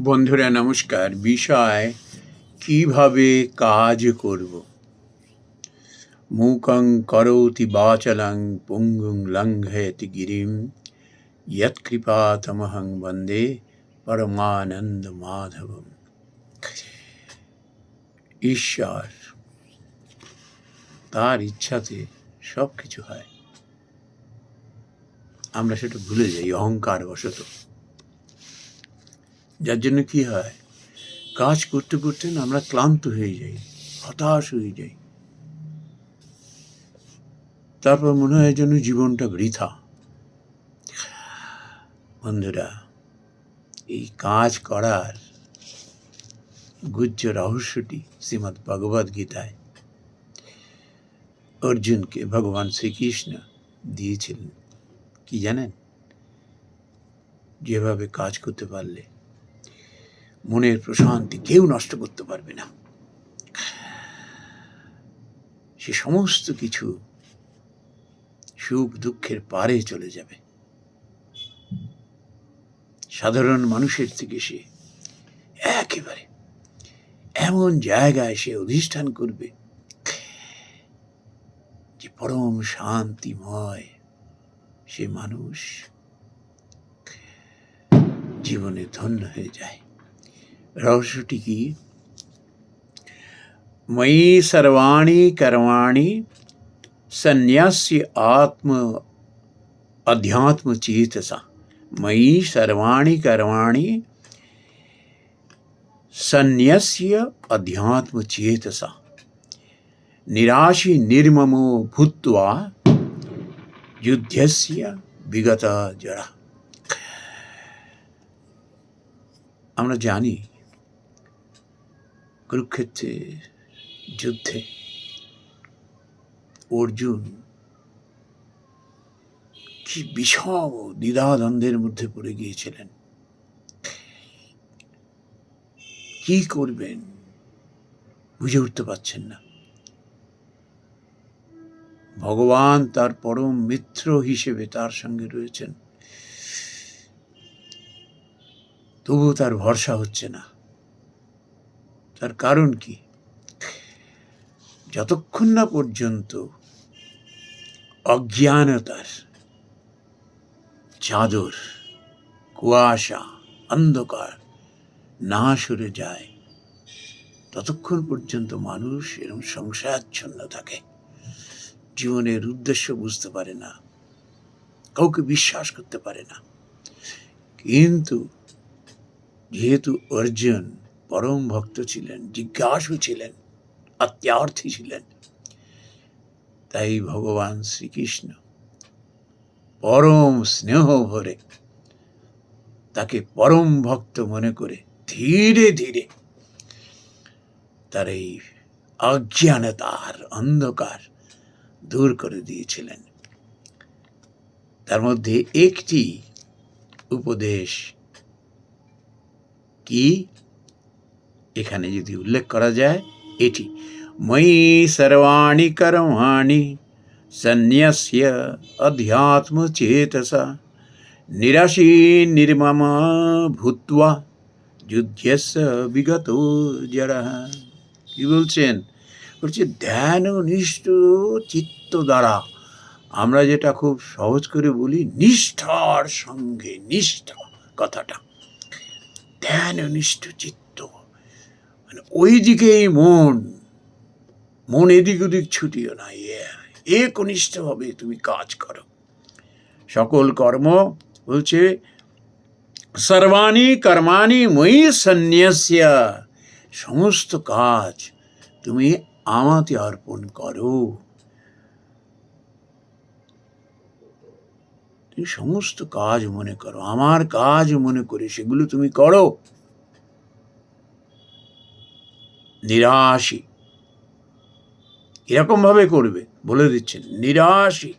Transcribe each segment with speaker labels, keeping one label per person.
Speaker 1: বন্ধুরা, নমস্কার। বিষয়, কীভাবে কাজ করব? মূকং করৌতি বাচলং পুঙ্গুং লঙ্ঘয়তি গিরিম। যৎকৃপাতমহং বন্দে পরমানন্দ মাধবম। ঈশ্বর, তার ইচ্ছাতে সব কিছু হয়। আমরা সেটা ভুলে যাই অহংকার বশত যার জন্য কি হয়? কাজ করতে করতে আমরা ক্লান্ত হয়ে যাই, হতাশ হয়ে যাই। তারপর মনে হয় যেন জীবনটা বৃথা। বন্ধুরা, এই কাজ করার গুজ্জ রহস্যটি শ্রীমৎ ভগবদ গীতায় অর্জুনকে ভগবান শ্রীকৃষ্ণ দিয়েছিলেন। কি জানেন? যেভাবে কাজ করতে পারলে। মনের প্রশান্তি কেউ নষ্ট করতে পারবে না। সে সমস্ত কিছু সুখ দুঃখের পারে চলে যাবে। সাধারণ মানুষের থেকে সে একেবারে এমন জায়গায় সে অধিষ্ঠান করবে যে পরম শান্তিময় সে মানুষ জীবনে ধন্য হয়ে যায়। রহস্যটি কি ময়ি সর্বাণি কর্মাণি সন্ন্যাস্য আত্ম अध्यात्म चेतसा मयि सर्वाणि कर्माणि सन्न्यस्य अध्यात्म चेतसा निराशि निर्ममो भूत्वा युद्धस्य বিগত জড়া আমরা জানি কুরুক্ষেত্রে যুদ্ধে অর্জুন কি বিষম দ্বিধাদ্বন্দ্বের মধ্যে পড়ে গিয়েছিলেন। কি করবেন বুঝে উঠতে পারছেন না। ভগবান তার পরম মিত্র হিসেবে তার সঙ্গে রয়েছেন। তবুও তার ভরসা হচ্ছে না। তার কারণ কি? যতক্ষণ না পর্যন্ত অজ্ঞানতার চাদর, কুয়াশা, অন্ধকার না সরে যায়, ততক্ষণ পর্যন্ত মানুষ এরকম সংশয়াচ্ছন্ন থাকে। জীবনের উদ্দেশ্য বুঝতে পারে না, কাউকে বিশ্বাস করতে পারে না। কিন্তু যেহেতু অর্জুন পরম ভক্ত ছিলেন, জিজ্ঞাসু ছিলেন অত্যার্থী ছিলেন। তাই ভগবান শ্রীকৃষ্ণ পরম স্নেহ ভরে তাকে পরম ভক্ত মনে করে ধীরে ধীরে তার এই অজ্ঞানতার অন্ধকার দূর করে দিয়েছিলেন। তার মধ্যে একটি উপদেশ কি? এখানে যদি উল্লেখ করা যায়, এটি, ময়ি সর্বাণি কর্মাণি অধ্যাত্ম চেতসা নিরাশী নির্মম ভূত্বা যুদ্ধস্য বিগত যারা কি বলছেন? বলছে, ধ্যান নিষ্ঠ চিত্ত দ্বারা আমরা যেটা খুব সহজ করে বলি, নিষ্ঠার সঙ্গে নিষ্ঠা কথাটা। ধ্যান নিষ্ঠ চিত্ত মানে ওই দিকেই মন মন এদিক ওদিক ছুটিও না একনিষ্ঠভাবে তুমি কাজ করো। সকল কর্ম বলছে, সর্বাণি কর্মাণি মই সন্ন্যাস্য, সমস্ত কাজ তুমি আমাকে অর্পণ করো। তুমি সমস্ত কাজ মনে করো, আমার কাজ মনে করে সেগুলো তুমি করো। নিরাশী। এরকম ভাবে করবে, বলে দিচ্ছেন, নিরাশি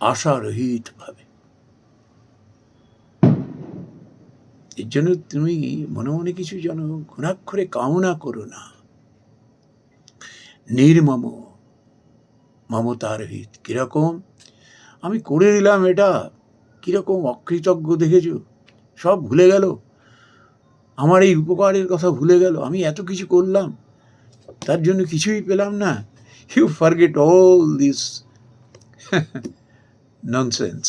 Speaker 1: আশারহিত ভাবে এর জন্য তুমি মনে মনে কিছু যেন ঘুণাক্ষরে কামনা করো না। নির্মম মমতার হিত কীরকম? আমি করে দিলাম এটা, কীরকম অকৃতজ্ঞ দেখেছ? সব ভুলে গেল? আমার এই উপকারের কথা ভুলে গেল, আমি এত কিছু করলাম, তার জন্য কিছুই পেলাম না। You forget all this nonsense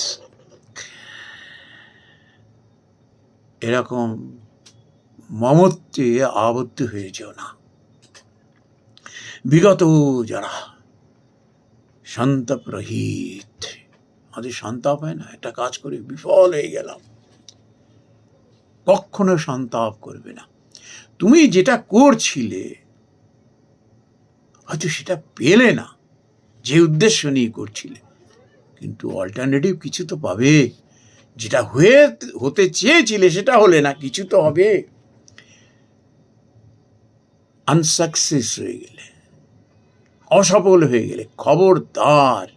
Speaker 1: এরকম মমত্বে আবদ্ধ হয়ে যেও না। বিগত যারা সন্তাপ রহিত আমাদের সন্তাপ হয় না, একটা কাজ করে, বিফল হয়ে গেলাম। কখনো সন্তাপ করবে না। তুমি যেটা করছিলে, হয়তো সেটা পেলে না, যে উদ্দেশ্য নিয়ে করছিলে। কিন্তু অল্টারনেটিভ কিছু তো পাবে। যেটা হয়ে, হতে চেয়েছিলে সেটা হলে না, কিছু তো হবে। আনসাকসেস হয়ে গেলে, অসফল হয়ে গেলে, খবরদার,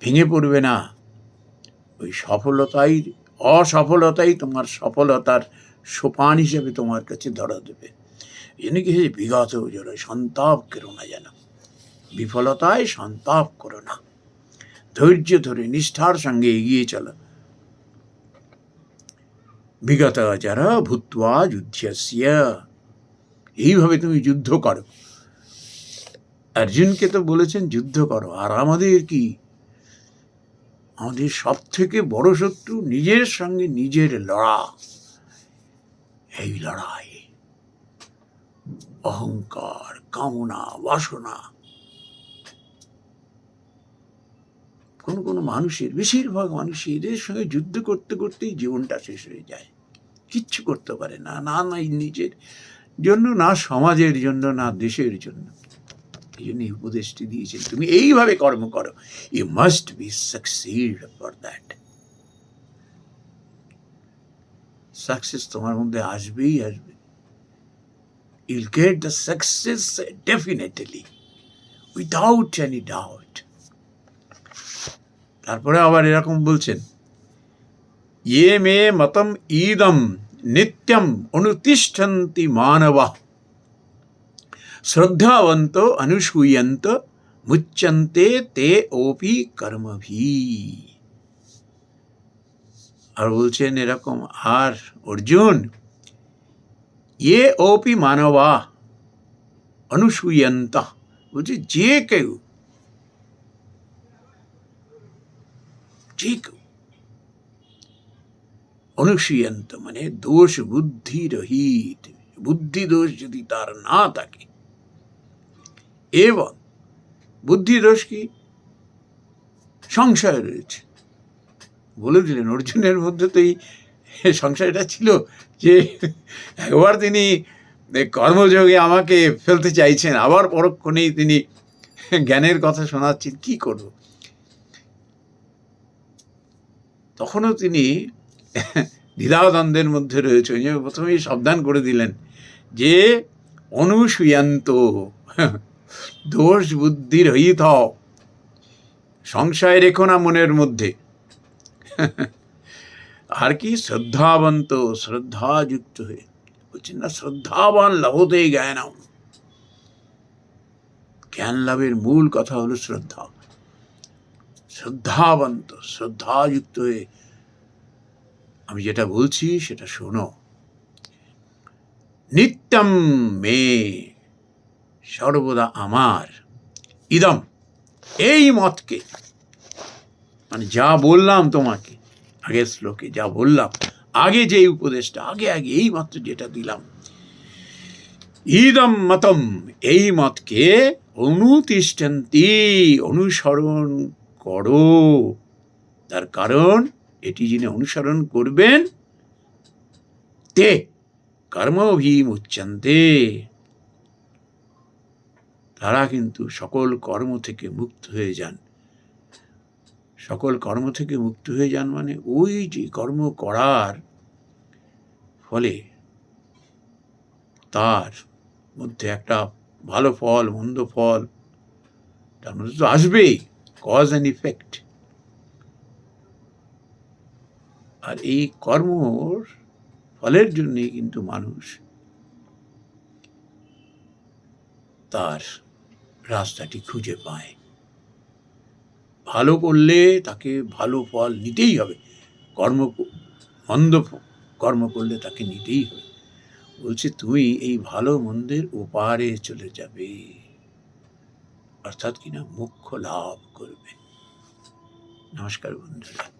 Speaker 1: ভেঙে পড়বে না। ওই সফলতাই অসফলতাই তোমার সফলতার সোপান হিসেবে তোমার কাছে ধরা দেবে। এনে কি বিগত যেন সন্তাপ করো না যেন। বিফলতায় সন্তাপ করো না। ধৈর্য ধরে নিষ্ঠার সঙ্গে এগিয়ে চলো। বিগত যারা ভূত্বা যুদ্ধস্য, এইভাবে তুমি যুদ্ধ করো। অর্জুনকে তো বলেছেন, যুদ্ধ করো। আর আমাদের কি আমাদের সব থেকে বড় শত্রু নিজের সঙ্গে নিজের লড়া। এই লড়াই, অহংকার, কামনা, বাসনা। কোনো কোনো মানুষের, বেশিরভাগ মানুষের এদের সঙ্গে যুদ্ধ করতে করতেই জীবনটা শেষ হয়ে যায়। কিচ্ছু করতে পারে না না না নিজের জন্য, না সমাজের জন্য, না দেশের জন্য। এই জন্য উপদেশটি দিয়েছেন, তুমি এইভাবে কর্ম করো you must be succeed for that success তোমার মধ্যে আসবেই আসবে। You'll get the success definitely without any doubt তারপরে আবার এরকম বলছেন ইয়ে মে মতম ঈদম নিত্যম অনুতিষ্ঠন্তি মানবা শ্রদ্ধাবন্ত অনুসূয়ন্ত মুচ্যন্তে তে ওপি কর্মভি আর বলছেন এরকম, আর অর্জুন ইয়ে ওপি মানবা অনুসূয়ন্ত বলছে, যে কেউ যে কেউ অনুসূয়ন্ত মানে দোষ বুদ্ধি রহিত। বুদ্ধি দোষ যদি তার না থাকে এবং বুদ্ধি দোষ কি সংশয় রয়েছে। বলে দিলেন, অর্জুনের মধ্যে তো এই সংশয়টা ছিল যে একবার তিনি কর্মযোগে আমাকে ফেলতে চাইছেন, আবার পরক্ষণেই তিনি জ্ঞানের কথা শোনাচ্ছেন, কি করব? তখনও তিনি দ্বিধাদ্বন্দ্বের মধ্যে রয়েছে প্রথমেই সাবধান করে দিলেন যে, অনুসূয়ান্ত। দোষ বুদ্ধি রহিত হও। সংশয় রেখো না মনের মধ্যে। আর কি? শ্রদ্ধাবন্ত, শ্রদ্ধাযুক্ত হয়ে। বলছেন, না, শ্রদ্ধাবান লভতে জ্ঞানম। জ্ঞান লাভের মূল কথা হলো শ্রদ্ধা। শ্রদ্ধাবন্ত, শ্রদ্ধাযুক্ত হয়ে। আমি যেটা বলছি, সেটা শোনো। নিত্যম মে সর্বদা আমার। ইদম, এই মতকে। মানে যা বললাম তোমাকে, আগের শ্লোকে যা বললাম, আগে যে উপদেশটা, আগে আগে এই মাত্র যেটা দিলাম। ইদম মতম, এই মতকে অনুতিষ্ঠান্তি, অনুসরণ করো। তার কারণ, এটি যিনি অনুসরণ করবেন, তে কর্মভীম উচ্চান্তে তারা কিন্তু সকল কর্ম থেকে মুক্ত হয়ে যান। সকল কর্ম থেকে মুক্ত হয়ে যান মানে ওই যে কর্ম করার ফলে তার মধ্যে একটা ভালো ফল, মন্দ ফল, তার মধ্যে তো আসবেই কজ অ্যান্ড ইফেক্ট আর এই কর্মর ফলের জন্যেই কিন্তু মানুষ তার রাস্তাটি খুঁজে পায়। ভালো করলে তাকে ভালো ফল নিতেই হবে। কর্ম মন্দ কর্ম করলে তাকে নিতেই হবে। বলছে, তুমি এই ভালো মন্দের ওপারে চলে যাবে। অর্থাৎ কিনা মুখ্য লাভ করবে। নমস্কার বন্ধুরা।